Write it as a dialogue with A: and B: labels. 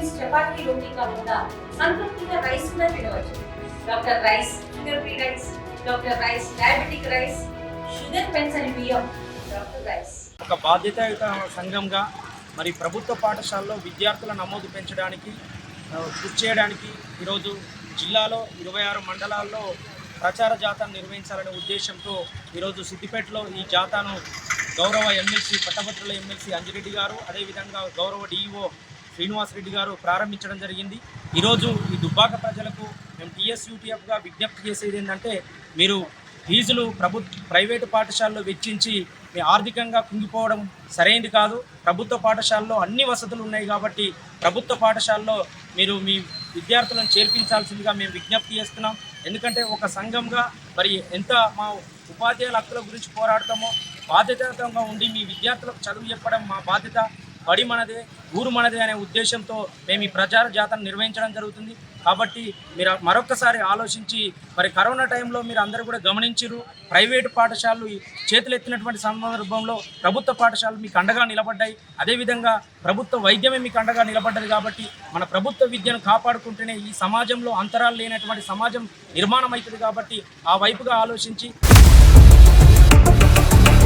A: Patients chapati రోటీ కాకుండా సంతృప్తిగా rice కూడా తినవచ్చు. Doctor rice sugar free rice doctor rice diabetic rice sugar పెన్సని బియ్యం డాక్టర్ రైస్.
B: ఒక బాధ్యతాయుత సంఘంగా మరి ప్రభుత్వ పాఠశాలలో విద్యార్థుల నమోదు పెంచడానికి కృషి చేయడానికి ఈరోజు జిల్లాలో ఇరవై ఆరు మండలాల్లో ప్రచార జాతాను నిర్వహించాలనే ఉద్దేశంతో ఈరోజు సిద్దిపేటలో ఈ జాతాను గౌరవ ఎమ్మెల్సీ పట్టభద్రుల ఎమ్మెల్సీ అంజిరెడ్డి గారు అదేవిధంగా గౌరవ డిఈఓ శ్రీనివాస్ రెడ్డి గారు ప్రారంభించడం జరిగింది. ఈరోజు ఈ దుబ్బాక ప్రజలకు మేము టీఎస్యూటీఎఫ్గా విజ్ఞప్తి చేసేది ఏంటంటే మీరు ఫీజులు ప్రభుత్వ ప్రైవేటు పాఠశాలలో వెచ్చించి మీ ఆర్థికంగా కుంగిపోవడం సరైనది కాదు. ప్రభుత్వ పాఠశాలలో అన్ని వసతులు ఉన్నాయి కాబట్టి ప్రభుత్వ పాఠశాలలో మీరు మీ విద్యార్థులను చేర్పించాల్సిందిగా మేము విజ్ఞప్తి చేస్తున్నాం. ఎందుకంటే ఒక సంఘంగా మరి ఎంత మా ఉపాధ్యాయుల హక్కుల గురించి పోరాడతామో బాధ్యతగా ఉండి మీ విద్యార్థులకు చదువు చెప్పడం మా బాధ్యత. బడి మనదే ఊరు మనదే అనే ఉద్దేశంతో మేము ఈ ప్రచార జాతర నిర్వహించడం జరుగుతుంది. కాబట్టి మీరు మరొక్కసారి ఆలోచించి మరి కరోనా టైంలో మీరు అందరూ కూడా గమనించరు ప్రైవేటు పాఠశాలలు చేతులెత్తినటువంటి సందర్భంలో ప్రభుత్వ పాఠశాలలు మీకు అండగా నిలబడ్డాయి. అదేవిధంగా ప్రభుత్వ వైద్యమే మీకు అండగా నిలబడ్డది కాబట్టి మన ప్రభుత్వ విద్యను కాపాడుకుంటేనే ఈ సమాజంలో అంతరాలు లేనటువంటి సమాజం నిర్మాణం అవుతుంది కాబట్టి ఆ వైపుగా ఆలోచించి